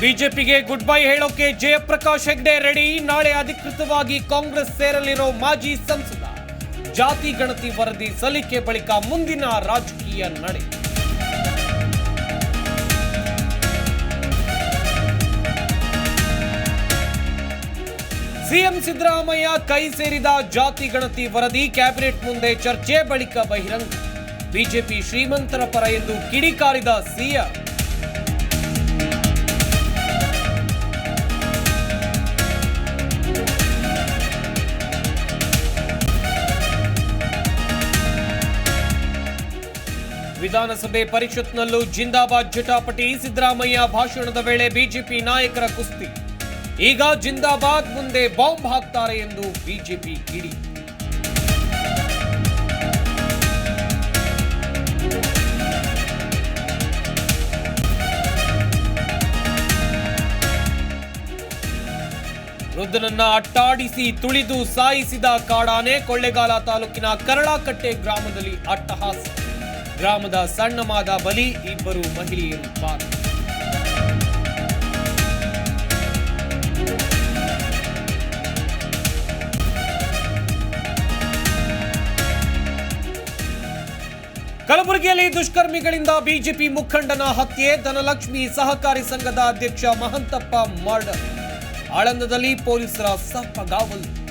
ಬಿಜೆಪಿಗೆ good bye ಹೇಳೋಕೆ Jayaprakash Hegde ready. ನಾಳೆ ಅಧಿಕೃತವಾಗಿ ಕಾಂಗ್ರೆಸ್ ಸೇರಲಿರೋ ಮಾಜಿ ಸಂಸದ, ಜಾತಿ ಗಣತಿ ವರದಿ ಸಲ್ಲಿಕೆ ಬಳಿಕ ಮುಂದಿನ ರಾಜಕೀಯ ನಡೆ ಸಿಎಂ ಸಿದ್ದರಾಮಯ್ಯ ಕೈ ಸೇರಿದ ಜಾತಿ ಗಣತಿ ವರದಿ ಕ್ಯಾಬಿನೆಟ್ ಮುಂದೆ ಚರ್ಚೆ ಬಳಿಕ ಬಹಿರಂಗ. ಬಿಜೆಪಿ ಶ್ರೀಮಂತರ ಪರ ಎಂದು ಕಿಡಿಕಾರಿದ ಸಿಎಂ ವಿಧಾನಸಭೆ ಪರಿಷತ್ನಲ್ಲೂ ಜಿಂದಾಬಾದ್ ಜಟಾಪಟಿ ಸಿದ್ದರಾಮಯ್ಯ ಭಾಷಣದ ವೇಳೆ ಬಿಜೆಪಿ ನಾಯಕರ ಕುಸ್ತಿ. ಈಗ ಜಿಂದಾಬಾದ್ ಮುಂದೆ ಬಾಂಬ್ ಹಾಕ್ತಾರೆ ಎಂದು ಬಿಜೆಪಿ ಕಿಡಿ ವೃದ್ಧನನ್ನ ಅಟ್ಟಾಡಿಸಿ ತುಳಿದು ಸಾಯಿಸಿದ ಕಾಡಾನೆ ಕೊಳ್ಳೇಗಾಲ ತಾಲೂಕಿನ ಕರಳಾಕಟ್ಟೆ ಗ್ರಾಮದಲ್ಲಿ ಅಟ್ಟಹಾಸ. ಗ್ರಾಮದ ಸಣ್ಣಮಾದ ಬಲಿ ಇಬ್ಬರು ಮಹಿಳೆಯರು ಪಾರು ಕಲಬುರಗಿಯಲ್ಲಿ ದುಷ್ಕರ್ಮಿಗಳಿಂದ ಬಿಜೆಪಿ ಮುಖಂಡನ ಹತ್ಯೆ, ಧನಲಕ್ಷ್ಮಿ ಸಹಕಾರಿ ಸಂಘದ ಅಧ್ಯಕ್ಷ ಮಹಂತಪ್ಪ ಮರ್ಡರ್. ಆಳಂದದಲ್ಲಿ ಪೊಲೀಸರ ಸಪ್ಪಗಾವಲು.